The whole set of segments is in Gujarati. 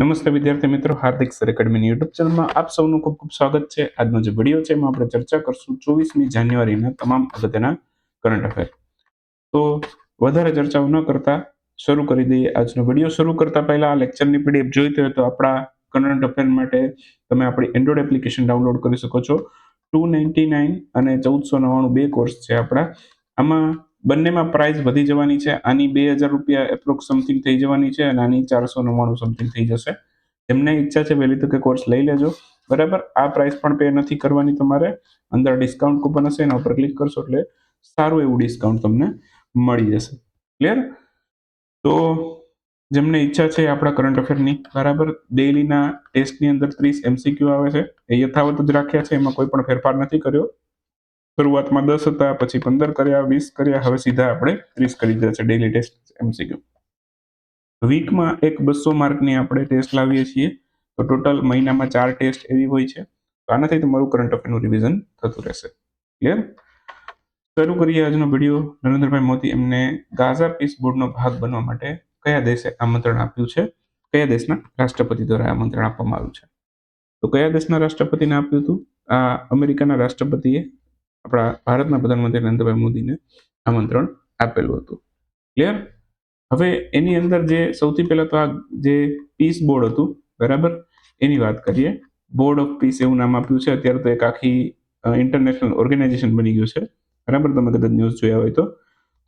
નમસ્તે વિદ્યાર્થી મિત્રો, હાર્દિક સર એકેડમીની યુટ્યુબ ચેનલમાં આપ સૌનું ખૂબ ખૂબ સ્વાગત છે. આજનો જે વીડિયો છે એમાં આપણે ચર્ચા કરશું ચોવીસમી જાન્યુઆરીના તમામ અગત્યના કરંટ અફેર તો વધારે ચર્ચાઓ ન કરતા, શરૂ કરી દઈએ આજનો વીડિયો શરૂ કરતા પહેલા આ લેક્ચરની પીડીએફ જોઈતી હોય તો આપણા કરંટ અફેર માટે તમે આપણી એન્ડ્રોઈડ એપ્લિકેશન ડાઉનલોડ કરી શકો છો. ટુ નાઇન્ટી નાઇન અને ચૌદસો નવ્વાણું બે કોર્સ છે આપણા. આમાં બંનેમાં પ્રાઇસ વધી જવાની છે. આની બે હજાર રૂપિયા એપ્રોક્સ સમથિંગ થઈ જવાની છે અને આની ચારસો નવ્વાણું સમથિંગ થઈ જશે. એમને ઈચ્છા છે વહેલી તકે કોર્સ લઈ લેજો. બરાબર? આ પ્રાઇસ પણ પે નથી કરવાની તમારે. અંદર ડિસ્કાઉન્ટ કૂપન હશે, એના ઉપર ક્લિક કરશો એટલે સારું એવું ડિસ્કાઉન્ટ તમને મળી જશે. ક્લિયર તો જેમને ઈચ્છા છે આપણા કરંટ અફેરની બરાબર? ડેઈલીના ટેસ્ટની અંદર ત્રીસ એમસીક્યુ આવે છે. એ યથાવત જ રાખ્યા છે, એમાં કોઈ પણ ફેરફાર નથી કર્યો. શરૂઆતમાં દસ હતા, પછી પંદર કર્યા, વીસ કર્યા, હવે સીધા આપણે ત્રીસ કરી દીધા છે ડેલી ટેસ્ટ એમસીક્યુ વીકમાં એક બસો માર્કની આપણે ટેસ્ટ લાવીએ છીએ, તો ટોટલ મહિનામાં ચાર ટેસ્ટ એવી હોય છે. તો આનાથી તમારું કરંટ અફેરનું રિવિઝન થતું રહેશે. ક્લિયર શરૂ કરીએ આજનો વીડિયો નરેન્દ્રભાઈ મોદી એમને ગાઝા પીસ બોર્ડનો ભાગ બનવા માટે કયા દેશે આમંત્રણ આપ્યું છે? કયા દેશના રાષ્ટ્રપતિ દ્વારા આમંત્રણ આપવામાં આવ્યું છે? તો કયા દેશના રાષ્ટ્રપતિને આપ્યું હતું? આ અમેરિકાના રાષ્ટ્રપતિએ આપણા ભારતના પ્રધાનમંત્રી નરેન્દ્રભાઈ મોદીને આમંત્રણ આપેલું હતું. ક્લિયર હવે એની અંદર જે સૌથી પહેલા તો આ જે પીસ બોર્ડ હતું, બરાબર? એની વાત કરીએ. બોર્ડ ઓફ પીસ એવું નામ આપ્યું છે. અત્યારે તો એક આખી ઇન્ટરનેશનલ ઓર્ગેનાઇઝેશન બની ગયું છે. બરાબર? તમે કદાચ ન્યૂઝ જોયા હોય તો.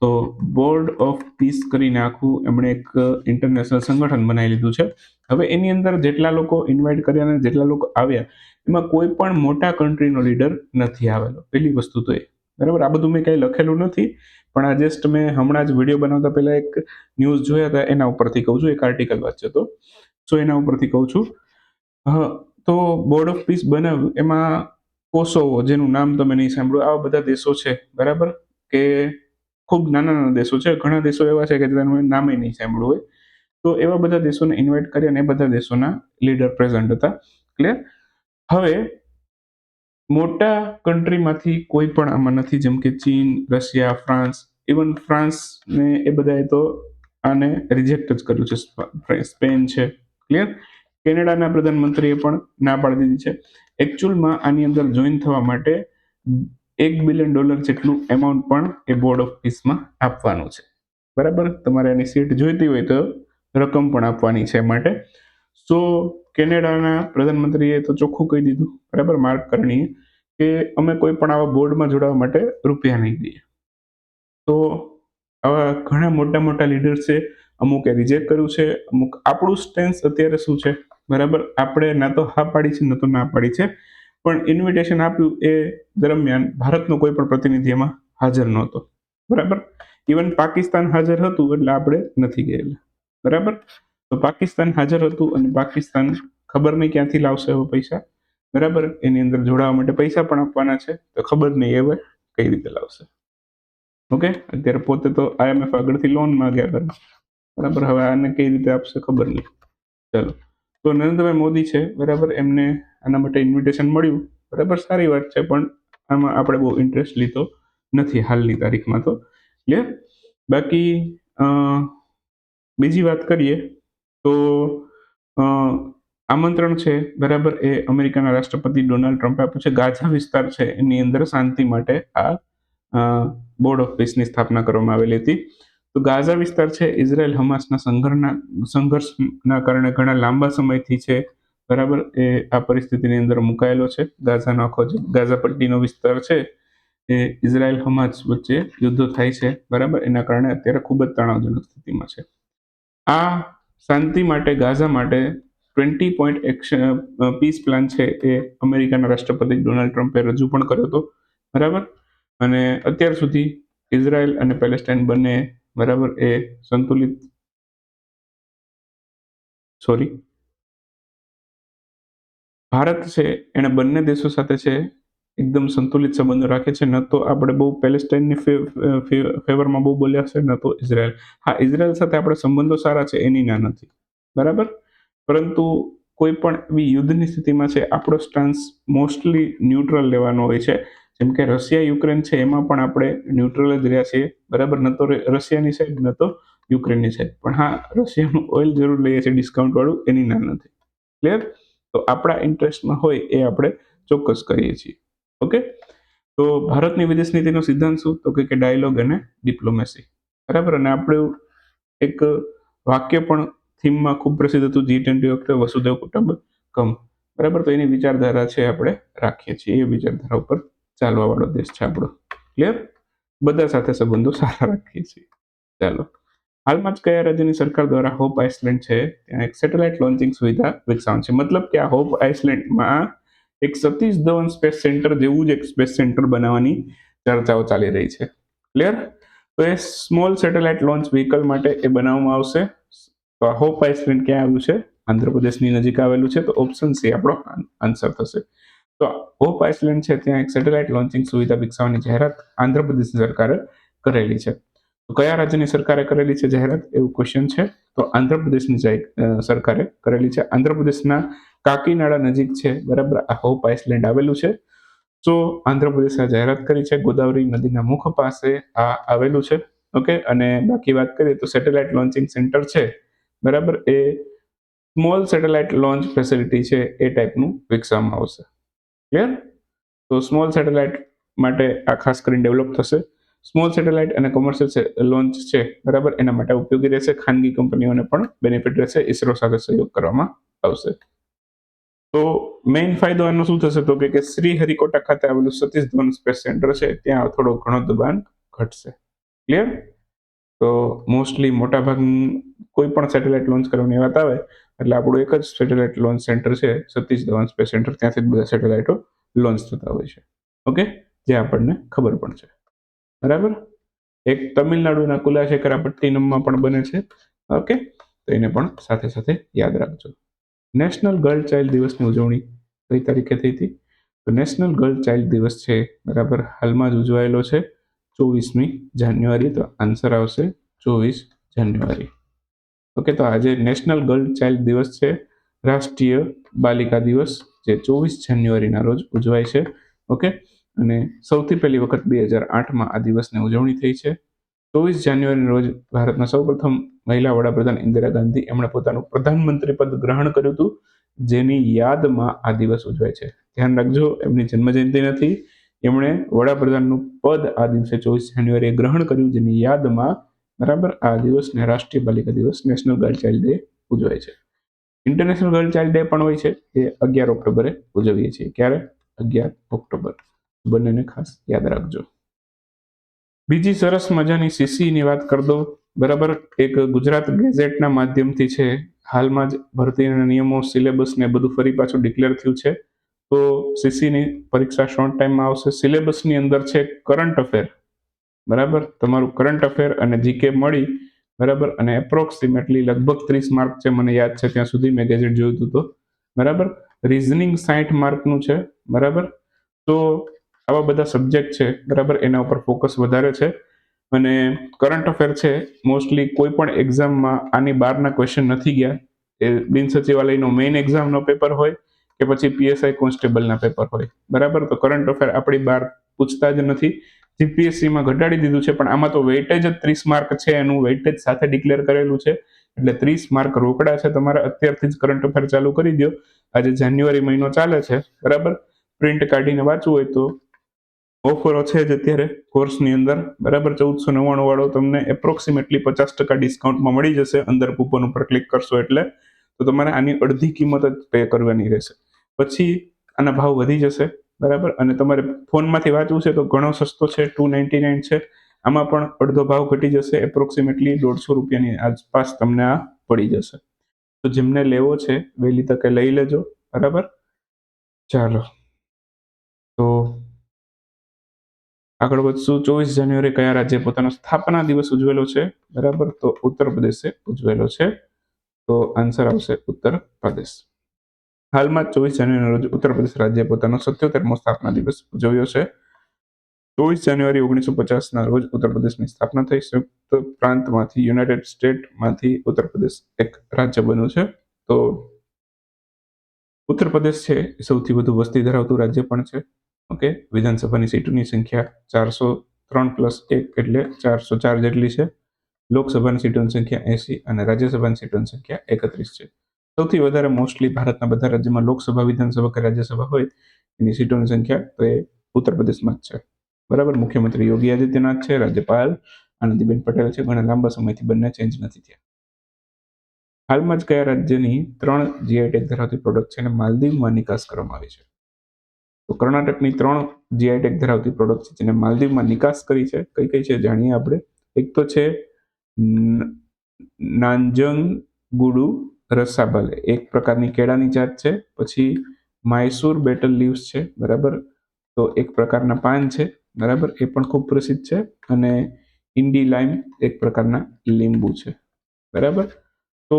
તો બોર્ડ ઓફ પીસ કરીને આખું એમણે એક ઇન્ટરનેશનલ સંગઠન બનાવી લીધું છે. હવે એની અંદર જેટલા લોકો ઇન્વાઇટ કર્યા અને જેટલા લોકો આવ્યા, એમાં કોઈ પણ મોટા કન્ટ્રીનો લીડર નથી આવેલો. પહેલી વસ્તુ તો એ. બરાબર? આ બધું મેં કંઈ લખેલું નથી, પણ આ જસ્ટ મેં હમણાં જ વીડિયો બનાવતા પહેલા એક ન્યૂઝ જોયા હતા, એના ઉપરથી કહું છું, એક આર્ટિકલ વાંચ્યો સો એના ઉપરથી કહું છું. હા, તો બોર્ડ ઓફ પીસ બનાવ્યું, એમાં કોસોવો, જેનું નામ તમે નહીં સાંભળ્યું, આવા બધા દેશો છે. બરાબર? કે ખૂબ નાના નાના દેશો છે. ઘણા દેશો એવા છે કે જેનું નામે નહીં સાંભળ્યું હોય. તો એવા બધા દેશોને ઇન્વાઇટ કર્યા અને એ બધા દેશોના લીડર પ્રેઝન્ટ હતા. ક્લિયર હવે મોટા કન્ટ્રીમાંથી કોઈ પણ આમાં નથી. જેમ કે ચીન, રશિયા ફ્રાન્સ ઇવન ફ્રાન્સને એ બધાએ તો આને રિજેક્ટ જ કર્યું છે. સ્પેન છે. ક્લિયર કેનેડાના પ્રધાનમંત્રીએ પણ ના પાડી દીધી છે. એકચ્યુઅલમાં આની અંદર જોઈન થવા માટે એક બિલિયન ડોલર જેટલું એમાઉન્ટ પણ એ બોર્ડ ઓફ પીસમાં આપવાનું છે. બરાબર? તમારે આની સીટ જોઈતી હોય તો રકમ પણ આપવાની છે માટે. સો કેનેડાના પ્રધાનમંત્રીએ તો ચોખ્ખું કહી દીધું. બરાબર? માર્ક કરણીએ કે અમે કોઈ પણ આવા બોર્ડમાં જોડાવા માટે રૂપિયા નહીં દઈએ. તો આવા ઘણા મોટા મોટા લીડર્સ છે, અમુકે રિજેક્ટ કર્યું છે, અમુક આપણું સ્ટેન્સ અત્યારે શું છે? બરાબર? આપણે ના તો હા પાડી છે, ના તો ના પાડી છે. પણ ઇન્વિટેશન આપ્યું એ દરમિયાન ભારતનો કોઈ પણ પ્રતિનિધિ એમાં હાજર નહોતો. બરાબર? ઇવન પાકિસ્તાન હાજર હતું એટલે આપણે નથી ગયેલા. બરાબર? તો પાકિસ્તાન હાજર હતું અને પાકિસ્તાન ખબર નહીં ક્યાંથી લાવશે હવે પૈસા. બરાબર? એની અંદર જોડાવા માટે પૈસા પણ આપવાના છે. તો ખબર નહીં હવે કઈ રીતે લાવશે. ઓકે? અત્યારે પોતે તો આઈએમએફ આગળથી લોન માંગ્યા કરે. બરાબર? હવે આને કઈ રીતે આપશે ખબર નહીં. ચલો. તો નરેન્દ્રભાઈ મોદી છે. બરાબર? એમને આના માટે ઇન્વિટેશન મળ્યું. બરાબર, સારી વાત છે, પણ આમાં આપણે બહુ ઇન્ટરેસ્ટ લીધો નથી હાલની તારીખમાં તો. ક્લિયર બાકી બીજી વાત કરીએ તો આમંત્રણ છે, બરાબર, એ અમેરિકાના રાષ્ટ્રપતિ ડોનાલ્ડ ટ્રમ્પે આપ્યું છે. ગાઝા વિસ્તાર છે, એની અંદર શાંતિ માટે આ બોર્ડ ઓફ પીસની સ્થાપના કરવામાં આવેલી હતી. તો ગાઝા વિસ્તાર છે, ઇઝરાયલ હમાસના સંઘર્ષના સંઘર્ષના કારણે ઘણા લાંબા સમયથી છે બરાબર? એ આ પરિસ્થિતિની અંદર મુકાયેલો છે. ગાઝાનો આખો જે ગાઝા પટ્ટીનો વિસ્તાર છે, એ ઇઝરાયલ, હમાસ વચ્ચે યુદ્ધો થાય છે, બરાબર? એના કારણે અત્યારે ખૂબ જ તણાવજનક સ્થિતિમાં છે. આ શાંતિ માટે, ગાઝા માટે twenty point action peace plan છે એ અમેરિકાના રાષ્ટ્રપતિ ડોનાલ્ડ ટ્રમ્પે રજૂ પણ કર્યો હતો, બરાબર? અને અત્યાર સુધી ઇઝરાયલ અને પેલેસ્ટાઇન બંને બરાબર એ સંતુલિત, સોરી ભારત છે, એણે બંને દેશો સાથે છે, એકદમ સંતુલિત સંબંધો રાખે છે. ન તો આપણે બહુ પેલેસ્ટાઇનની ફેવરમાં બહુ બોલ્યા છે ન તો ઇઝરાયલ. હા, ઇઝરાયલ સાથે આપણે સંબંધો સારા છે, એની ના નથી. બરાબર? પરંતુ કોઈ પણ એવી યુદ્ધની સ્થિતિમાં છે, આપણો સ્ટાન્સ મોસ્ટલી ન્યુટ્રલ લેવાનો હોય છે. જેમ કે રશિયા, યુક્રેન છે, એમાં પણ આપણે ન્યુટ્રલ જ રહ્યા છીએ. બરાબર? ન તો રશિયાની સાઈડ ન તો યુક્રેનની સાઈડ પણ હા, રશિયાનું ઓઇલ જરૂર લઈએ છીએ ડિસ્કાઉન્ટવાળું એની ના નથી. ક્લિયર તો આપણા ઇન્ટરેસ્ટમાં હોય એ આપણે ચોક્કસ કરીએ છીએ. ઓકે? તો ભારતની વિદેશ નીતિનો સિદ્ધાંત શું? તો કે ડાયલોગ અને ડિપ્લોમેસી બરાબર? અને આપણું એક વાક્ય પણ થીમમાં ખૂબ પ્રસિદ્ધ હતું જી ટ્વેન્ટી વખતે વસુદેવ કુટુંબ કમ બરાબર? તો એની વિચારધારા છે આપણે રાખીએ છીએ. એ વિચારધારા ઉપર ચાલવા વાળો દેશ છે આપણો. ક્લિયર બધા સાથે સંબંધો સારા રાખીએ છીએ. ચાલો. હાલમાં જ કયા રાજ્યની સરકાર દ્વારા હોપ આઇસલેન્ડ છે? ત્યાં એક સેટેલાઇટ લોન્ચિંગ સુવિધા વિકસાવવાની છે. મતલબ કે આ હોપ આઇસલેન્ડમાં એક સતીશ ધવન સ્પેસ સેન્ટર જેવું જ એક સ્પેસ સેન્ટર બનાવવાની ચર્ચાઓ ચાલી રહી છે. ક્લિયર તો એ સ્મોલ સેટેલાઇટ લોન્ચ વ્હીકલ માટે એ બનાવવામાં આવશે. તો આ હોપ આઇસલેન્ડ ક્યાં આવ્યું છે? આંધ્રપ્રદેશની નજીક આવેલું છે. તો ઓપ્શન સી આપણો આન્સર થશે. તો હોપ આઇસલેન્ડ છે. ત્યાં એક સેટેલાઇટ લોન્ચિંગ સુવિધા વિકસાવવાની જાહેરાત આંધ્રપ્રદેશ સરકારે કરેલી છે. કયા રાજ્યની સરકારે કરેલી છે જાહેરાત? એવું ક્વેશ્ચન છે. તો આંધ્રપ્રદેશની સરકારે કરેલી છે. આંધ્રપ્રદેશના કાકીનાડા નજીક છે, બરાબર? આ હોપ આઇસલેન્ડ આવેલું છે. તો આંધ્રપ્રદેશે જાહેરાત કરી છે. ગોદાવરી નદીના મુખ પાસે આ આવેલું છે. ઓકે? અને બાકી વાત કરીએ તો સેટેલાઇટ લોન્ચિંગ સેન્ટર છે. બરાબર? એ સ્મોલ સેટેલાઇટ લોન્ચ ફેસિલિટી છે એ ટાઈપનું વિકસાવવામાં આવશે. ક્લિયર? તો સ્મોલ સેટેલાઇટ માટે આ ખાસ કરીને ડેવલપ થશે. સ્મોલ સેટેલાઇટ અને કોમર્શિયલ લોન્ચ છે, બરાબર? એના માટે ઉપયોગી રહેશે, ખાનગી કંપનીઓને પણ બેનિફિટ રહેશે, ઇસરો સાથે સહયોગ કરવામાં આવશે. તો મેઇન ફાયદો આનો શું થશે? તો કે શ્રી હરિકોટા ખાતે આવેલું સતીશ ધવન સ્પેસ સેન્ટર છે, ત્યાં થોડો ઘણો દબાણ ઘટશે. ક્લિયર તો મોસ્ટલી મોટા ભાગની કોઈ પણ સેટેલાઇટ લોન્ચ કરવાની વાત આવે, એટલે આપણું એક જ સેટેલાઇટ લોન્ચ સેન્ટર છે, સતીશ ધવન સ્પેસ સેન્ટર ત્યાંથી બધા સેટેલાઇટો લોન્ચ થતા હોય છે. ઓકે જે આપણને ખબર પણ છે. બરાબર? એક તમિલનાડુના કુલાશેખરા પટ્ટીનમમાં પણ બને છે. ઓકે? તો એને પણ સાથે સાથે યાદ રાખજો. નેશનલ ગર્લ ચાઇલ્ડ દિવસની ઉજવણી કઈ તારીખે થઈ હતી? તો નેશનલ ગર્લ ચાઇલ્ડ દિવસ છે, બરાબર? હાલમાં જ ઉજવાયેલો છે ચોવીસમી જાન્યુઆરી. તો આન્સર આવશે ચોવીસ જાન્યુઆરી. ઓકે, તો આજે નેશનલ ગર્લ ચાઇલ્ડ દિવસ છે, રાષ્ટ્રીય બાલિકા દિવસ, જે ચોવીસ જાન્યુઆરીના રોજ ઉજવાય છે. ઓકે? અને સૌથી પહેલી વખત બે હજાર આઠમાં આ દિવસની ઉજવણી થઈ છે. ચોવીસ જાન્યુઆરીના રોજ ભારતના સૌપ્રથમ મહિલા વડાપ્રધાન ઇન્દિરા ગાંધી એમણે પોતાનું પ્રધાનમંત્રી પદ ગ્રહણ કર્યું હતું, જેની યાદમાં આ દિવસ ઉજવાય છે. ધ્યાન રાખજો, એમની જન્મજયંતિ નથી. એમણે વડાપ્રધાનનું પદ આ દિવસે ચોવીસ જાન્યુઆરીએ ગ્રહણ કર્યું, જેની યાદમાં બરાબર આ દિવસને રાષ્ટ્રીય બાલિકા દિવસ, નેશનલ ગર્લ ચાઇલ્ડ ડે ઉજવાય છે. ઇન્ટરનેશનલ ગર્લ ચાઇલ્ડ ડે પણ હોય છે, એ અગિયાર ઓક્ટોબરે ઉજવીએ છીએ. ક્યારે? અગિયાર ઓક્ટોબર. બંનેને ખાસ યાદ રાખજો. બીજી સરસ મજાની સીસીની વાત કરી બરાબર? એક ગુજરાત ગેઝેટના માધ્યમથી છે. હાલમાં જ ભરતીના નિયમો, સિલેબસ ને બધું ફરી પાછું ડિક્લેર થયું છે. તો સીસીની પરીક્ષા શોર્ટ ટાઈમમાં આવશે. સિલેબસની અંદર છે કરંટ અફેર બરાબર? તમારું કરંટ અફેર અને જીકે મળી. બરાબર? અને એપ્રોક્સિમેટલી લગભગ ત્રીસ માર્ક છે. મને યાદ છે, ત્યાં સુધી મેં ગેજેટ જોયું હતું તો. બરાબર? રિઝનિંગ સાઠ માર્કનું છે. બરાબર? તો આવા બધા સબ્જેક્ટ છે, બરાબર? એના ઉપર ફોકસ વધારે છે. અને કરંટ અફેર છે મોસ્ટલી કોઈ પણ એક્ઝામમાં આની બહારના ક્વેશ્ચન નથી ગયા. એ બિન સચિવાલયનો મેઇન એક્ઝામનો પેપર હોય કે પછી પીએસઆઈ કોન્સ્ટેબલના પેપર હોય. બરાબર? તો કરંટ અફેર આપણી બહાર પૂછતા જ નથી. જીપીએસસીમાં ઘટાડી દીધું છે, પણ આમાં તો વેઇટેજ જ ત્રીસ માર્ક છે, એનું વેઇટેજ સાથે ડિક્લેર કરેલું છે. એટલે ત્રીસ માર્ક રોકડા છે તમારે. અત્યારથી જ કરંટ અફેર ચાલુ કરી દો આજે જાન્યુઆરી મહિનો ચાલે છે, બરાબર? પ્રિન્ટ કાઢીને વાંચવું હોય તો ઓફરો છે જ અત્યારે કોર્સની અંદર. બરાબર? ચૌદસો નવ્વાણું વાળો તમને એપ્રોક્સિમેટલી પચાસ ટકા ડિસ્કાઉન્ટમાં મળી જશે. અંદર કૂપન ઉપર ક્લિક કરશો એટલે તો તમારે આની અડધી કિંમત જ પે કરવાની રહેશે. પછી આના ભાવ વધી જશે. બરાબર? અને તમારે ફોનમાંથી વાંચવું છે તો ઘણો સસ્તો છે. ટુ નાઇન્ટી નાઇન છે. આમાં પણ અડધો ભાવ ઘટી જશે. એપ્રોક્સિમેટલી દોઢસો રૂપિયાની આસપાસ તમને આ પડી જશે. તો જેમને લેવો છે, વહેલી તકે લઈ લેજો. બરાબર? ચાલો. તો આગળ વધશું. ચોવીસ જાન્યુઆરી કયા રાજ્ય પોતાનો સ્થાપના દિવસ ઉજવેલો છે? બરાબર? તો ઉત્તર પ્રદેશે ઉજવેલો છે. તો આન્સર આવશે ઉત્તર પ્રદેશ. હાલમાં ચોવીસ જાન્યુઆરી રોજ ઉત્તર પ્રદેશ રાજ્ય પોતાનો સત્યોતેરમો સ્થાપના દિવસ ઉજવ્યો છે. ચોવીસ જાન્યુઆરી ઓગણીસો પચાસના રોજ ઉત્તર પ્રદેશની સ્થાપના થઈ સંયુક્ત પ્રાંતમાંથી યુનાઇટેડ સ્ટેટમાંથી ઉત્તર પ્રદેશ એક રાજ્ય બન્યું છે. તો ઉત્તર પ્રદેશ છે સૌથી વધુ વસ્તી ધરાવતું રાજ્ય પણ છે. ઓકે? વિધાનસભાની સીટોની સંખ્યા ચારસો ત્રણ પ્લસ એક એટલે ચારસો ચાર જેટલી છે. લોકસભાની સીટોની સંખ્યા એસી અને રાજ્યસભાની સીટોની સંખ્યા એકત્રીસ છે. સૌથી વધારે મોસ્ટલી ભારતના બધા રાજ્યમાં લોકસભા, વિધાનસભા કે રાજ્યસભા હોય એની સીટોની સંખ્યા તો એ ઉત્તર પ્રદેશમાં જ છે. બરાબર? મુખ્યમંત્રી યોગી આદિત્યનાથ છે, રાજ્યપાલ આનંદીબેન પટેલ છે, ઘણા લાંબા સમયથી બંને ચેન્જ નથી થયા. હાલમાં જ કયા રાજ્યની ત્રણ જીઆઈ ટેગ ધરાવતી પ્રોડક્ટ છે અને માલદીવમાં નિકાસ કરવામાં આવી છે? તો કર્ણાટકની ત્રણ જીઆઈ ટેગ ધરાવતી પ્રોડક્ટ છે, જેને માલદીવમાં નિકાસ કરી છે. કઈ કઈ છે જાણીએ આપણે? એક તો છે નાંજંગ ગુડુ રસાબલ. એક પ્રકારની કેળાની જાત છે, પછી માયસુર બેટલ લીવ્સ છે, બરાબર? તો એક પ્રકારના પાન છે, બરાબર? એ પણ ખૂબ પ્રસિદ્ધ છે. અને ઇન્ડી લાઈમ એક પ્રકારના લીંબુ છે, બરાબર? તો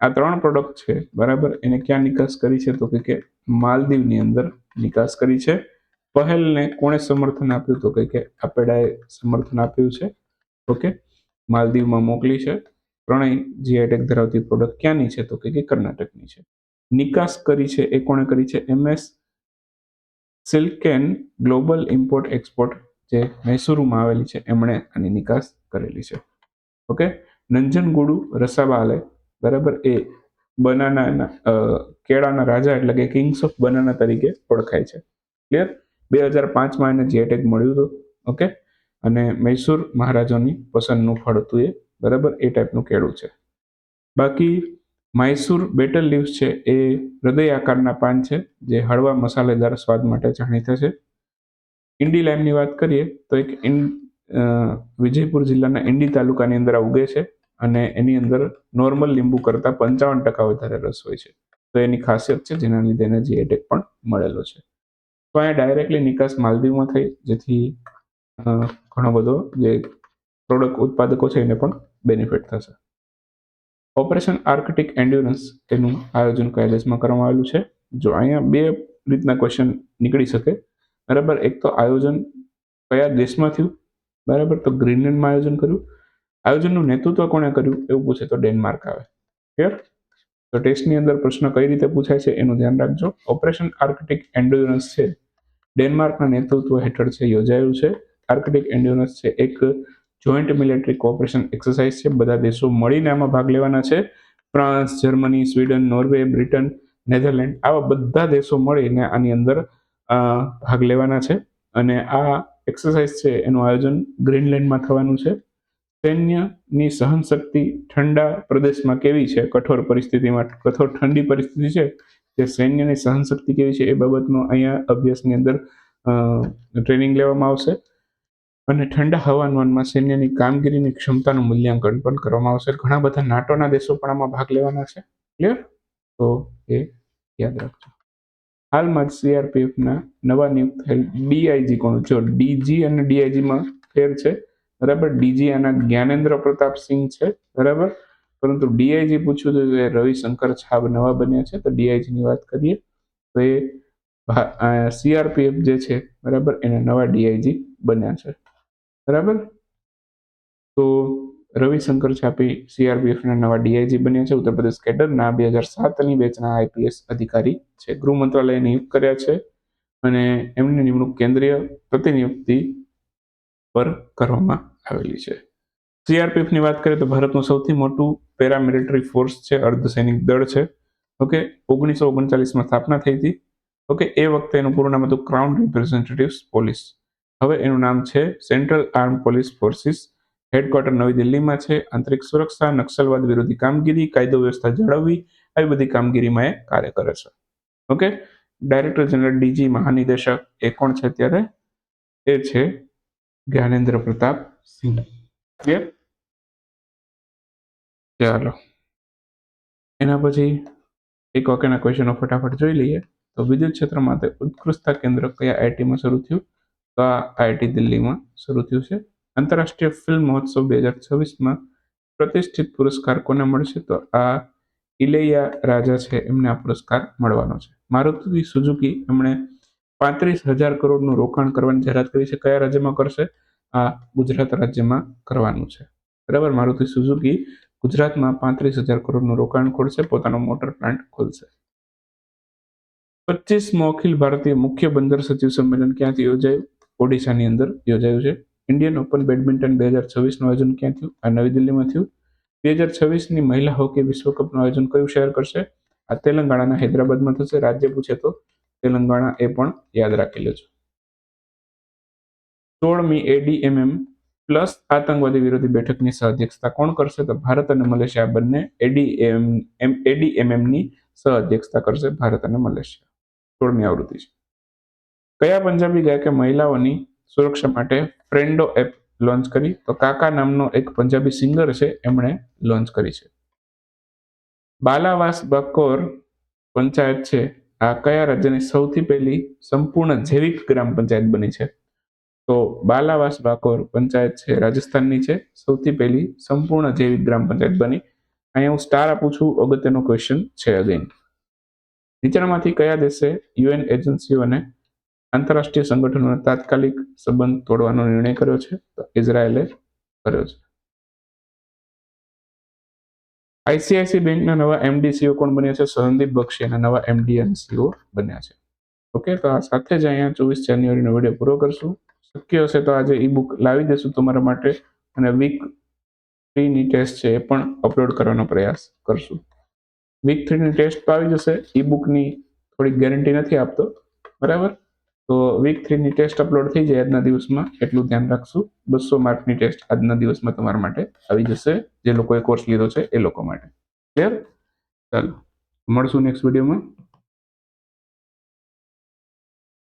આ ત્રણ પ્રોડક્ટ છે, બરાબર? એને ક્યાં નિકાસ કરી છે તો કે માલદીવની અંદર નિકાસ કરી છે. પહેલને કોણે સમર્થન આપ્યું? તો કે આપેડાએ સમર્થન આપ્યું છે. ઓકે. માલદીવમાં મોકલી છે. પ્રણય જીઆઈ ટેગ ધરાવતી પ્રોડક્ટ ક્યાંની છે? તો કે કર્ણાટકની છે. નિકાસ કરી છે એ કોણે કરી છે? MS Silken Global Import Export જે મૈસુરુમાં આવેલી છે, એમણે આની નિકાસ કરેલી છે. ઓકે. નંજનગુડુ રસાબાલે બરાબર, એ બનાનાના કેળાના રાજા એટલે કે કિંગ્સ ઓફ બનાના તરીકે ઓળખાય છે. ક્લિયર બે હજાર પાંચમાં એને જીએટેગ મળ્યું હતું ઓકે અને મૈસૂર મહારાજોની પસંદનું ફળ હતું એ, બરાબર? એ ટાઈપનું કેળું છે. બાકી મૈસૂર બેટલ લીવ્સ છે એ હૃદય આકારના પાન છે, જે હળવા મસાલેદાર સ્વાદ માટે જાણીતા છે. ઇન્ડી લાઈમની વાત કરીએ, તો એક ઇન વિજયપુર જિલ્લાના ઇન્ડી તાલુકાની અંદર આ ઉગે છે. અને એની અંદર નોર્મલ લીંબુ કરતાં પંચાવન ટકા વધારે રસ હોય છે. તો એની ખાસિયત છે, જેના લીધે એને જીએટેક પણ મળેલો છે. તો અહીંયા ડાયરેક્ટલી નિકાસ માલદીવમાં થઈ, જેથી ઘણો બધો જે પ્રોડક્ટ ઉત્પાદકો છે એને પણ બેનિફિટ થશે. ઓપરેશન આર્કટિક એન્ડ્યુરન્સ એનું આયોજન કયા કરવામાં આવેલું છે. જો અહીંયા બે રીતના ક્વેશ્ચન નીકળી શકે. બરાબર, એક તો આયોજન કયા દેશમાં થયું? બરાબર, તો ગ્રીનલેન્ડમાં આયોજન કર્યું. આયોજનનું નેતૃત્વ કોણે કર્યું એવું પૂછે તો ડેનમાર્ક આવે. ક્લિયર તો ટેસ્ટની અંદર પ્રશ્ન કઈ રીતે પૂછાય છે એનું ધ્યાન રાખજો. ઓપરેશન આર્કટિક એન્ડ્યુરન્સ છે. ડેનમાર્કના નેતૃત્વ હેઠળ છે યોજાયું છે. આર્કટિક એન્ડ્યુરન્સ છે એક જોઈન્ટ મિલિટરી કોઓપરેશન એક્સરસાઇઝ છે. બધા દેશો મળીને આમાં ભાગ લેવાના છે. France, Germany, Sweden, Norway, Britain, Netherland આવા બધા દેશો મળીને આની અંદર ભાગ લેવાના છે. અને આ એક્સરસાઇઝ છે એનું આયોજન ગ્રીનલેન્ડમાં થવાનું છે. સૈન્યની સહનશક્તિ ઠંડા પ્રદેશમાં કેવી છે? કઠોર પરિસ્થિતિમાં કઠોર ઠંડી પરિસ્થિતિ છે? જે સૈન્યની સહનશક્તિ કેવી છે એ બાબતનો અહીંયા અભ્યાસની અંદર ટ્રેનિંગ લેવામાં આવશે. અને ઠંડા હવામાનમાં સૈન્યની કામગીરીની ક્ષમતાનું મૂલ્યાંકન પણ કરવામાં આવશે. ઘણા બધા નાટોના દેશો પણ આમાં ભાગ લેવાના છે. ક્લિયર તો એ યાદ રાખજો. હાલમાં જ સીઆરપીએફના નવા નિયુક્ત થયેલ ડીઆઈજી કોણ? જો ડીજી અને ડીઆઈજીમાં ફેર છે બરાબર? ડીજી આના જ્ઞાનેન્દ્ર પ્રતાપ સિંહ છે, બરાબર? પરંતુ ડીઆઈજી પૂછ્યું હતું કે રવિશંકર છાબ નવા બન્યા છે, તો ડીઆઈજીની વાત કરીએ. તો એ સીઆરપીએફ જે છે, બરાબર? એના નવા ડીઆઈજી બન્યા છે. બરાબર? તો રવિશંકર છાપી સીઆરપીએફના નવા ડીઆઈજી બન્યા છે ઉત્તર પ્રદેશ કેડરના બે હજાર સાતની બેચના આઈપીએસ અધિકારી છે. ગૃહ મંત્રાલયે નિયુક્ત કર્યા છે અને એમની નિમણૂક કેન્દ્રીય પ્રતિનિયુક્તિ પર કરવામાં આવેલી છે. સીઆરપીએફની વાત કરીએ તો ભારતનું સૌથી મોટું પેરામિલિટરી ફોર્સ છે, અર્ધસૈનિક દળ છે. ઓકે, ઓગણીસો ઓગણચાલીસમાં સ્થાપના થઈ હતી. ઓકે, એ વખતે એનું પૂરું નામ હતું ક્રાઉન રિપ્રેઝેન્ટેટિવ્સ પોલીસ હવે એનું નામ છે Central Arm Police Forces Headquarter નવી દિલ્હીમાં છે. આંતરિક સુરક્ષા, નક્સલવાદ વિરોધી કામગીરી, કાયદો વ્યવસ્થા જાળવવી, આવી બધી કામગીરીમાં એ કાર્ય કરે છે. ઓકે ડાયરેક્ટર જનરલ ડીજી મહાનિદેશક એ કોણ છે અત્યારે? એ છે જ્ઞાનેન્દ્ર પ્રતાપ સિંહ ક્લિયર ચાલો એના પછી એક વાક્યના ક્વેશ્ચનો ફટાફટ જોઈ લઈએ તો વિદ્યુત ક્ષેત્ર માટે ઉત્કૃષ્ટતા કેન્દ્ર કયા આઈટીમાં શરૂ થયું તો આ આઈઆઈટી દિલ્હીમાં શરૂ થયું છે આંતરરાષ્ટ્રીય ફિલ્મ મહોત્સવ બે હજાર છવ્વીસમાં પ્રતિષ્ઠિત પુરસ્કાર કોને મળશે તો આ ઇલૈયા રાજા છે એમને આ પુરસ્કાર મળવાનો છે મારુતિ સુઝુકી એમણે પાંત્રીસ હજાર કરોડનું રોકાણ કરવાની જાહેરાત કરી છે કયા રાજ્યમાં કરશે આ ગુજરાત રાજ્યમાં કરવાનું છે. બરાબર? મારુતિ સુઝુકી ગુજરાતમાં પાંત્રીસ હજાર કરોડનું રોકાણ ખોલશે પોતાનો મોટર પ્લાન્ટ ખોલશે. પચીસમો અખિલ ભારતીય મુખ્ય બંદર સચિવ સંમેલન ક્યાંથી યોજાયું? ઓડિશાની અંદર યોજાયું છે. ઇન્ડિયન ઓપન બેડમિન્ટન બે હજાર છવ્વીસનું આયોજન ક્યાં થયું? આ નવી દિલ્હીમાં થયું. બે હજાર છવ્વીસની મહિલા હોકી વિશ્વકપનું આયોજન કયું શહેર કરશે? આ તેલંગાણાના હૈદરાબાદમાં થશે. રાજ્ય પૂછે તો તેલંગાણા એ પણ યાદ રાખી લેજો. સોળમી એડીએમએમ પ્લસ આતંકવાદી વિરોધી બેઠકની સહઅધ્યક્ષતા કોણ કરશે? તો ભારત અને મલેશિયા બંને એડીએમ એડીએમએમની સહઅધ્યક્ષતા કરશે ભારત અને મલેશિયા. સોળમી આવૃત્તિ છે. કયા પંજાબી ગાયકે મહિલાઓની સુરક્ષા માટે ફ્રેન્ડો એપ લોન્ચ કરી? તો કાકા નામનો એક પંજાબી સિંગર છે, એમણે લોન્ચ કરી છે. બાલાવાસ બકોર પંચાયત છે. આ કયા રાજ્યની સૌથી પહેલી સંપૂર્ણ જૈવિક ગ્રામ પંચાયત બની છે? તો બાલાવાસ બાકોર પંચાયત છે, રાજસ્થાનની છે. સૌથી પહેલી સંપૂર્ણ જૈવિક ગ્રામ પંચાયત બની. અહીંયા હું સ્ટાર આપું છું, અગત્યનો ક્વેશ્ચન છે અગેન નીચેનામાંથી કયા દેશે યુએન એજન્સીઓ અને આંતરરાષ્ટ્રીય સંગઠનોને તાત્કાલિક સંબંધ તોડવાનો નિર્ણય કર્યો છે? તો ઇઝરાયેલે કર્યો છે. આઈસીઆઈસી બેંકના નવા એમડીસીઓ કોણ બન્યા છે? સંદીપ બક્ષી અને નવા એમડીએનસીઓ બન્યા છે. ઓકે, તો આ સાથે જ અહીંયા ચોવીસ જાન્યુઆરીનો વીડિયો પૂરો કરશું. શક્ય હશે તો આજે ઈ બુક લાવી દેશું તમારા માટે અને વીક થ્રીની ટેસ્ટ છે એ પણ અપલોડ કરવાનો પ્રયાસ કરશું. વીક થ્રીની ટેસ્ટ તો આવી જશે ઈ બુકની થોડી ગેરંટી નથી આપતો, બરાબર? તો વીક થ્રીની ટેસ્ટ અપલોડ થઈ જાય આજના દિવસમાં, એટલું ધ્યાન રાખશું. બસો માર્કની ટેસ્ટ આજના દિવસમાં તમારા માટે આવી જશે, જે લોકોએ કોર્સ લીધો છે એ લોકો માટે. ક્લિયર ચાલો, મળશું નેક્સ્ટ વિડીયોમાં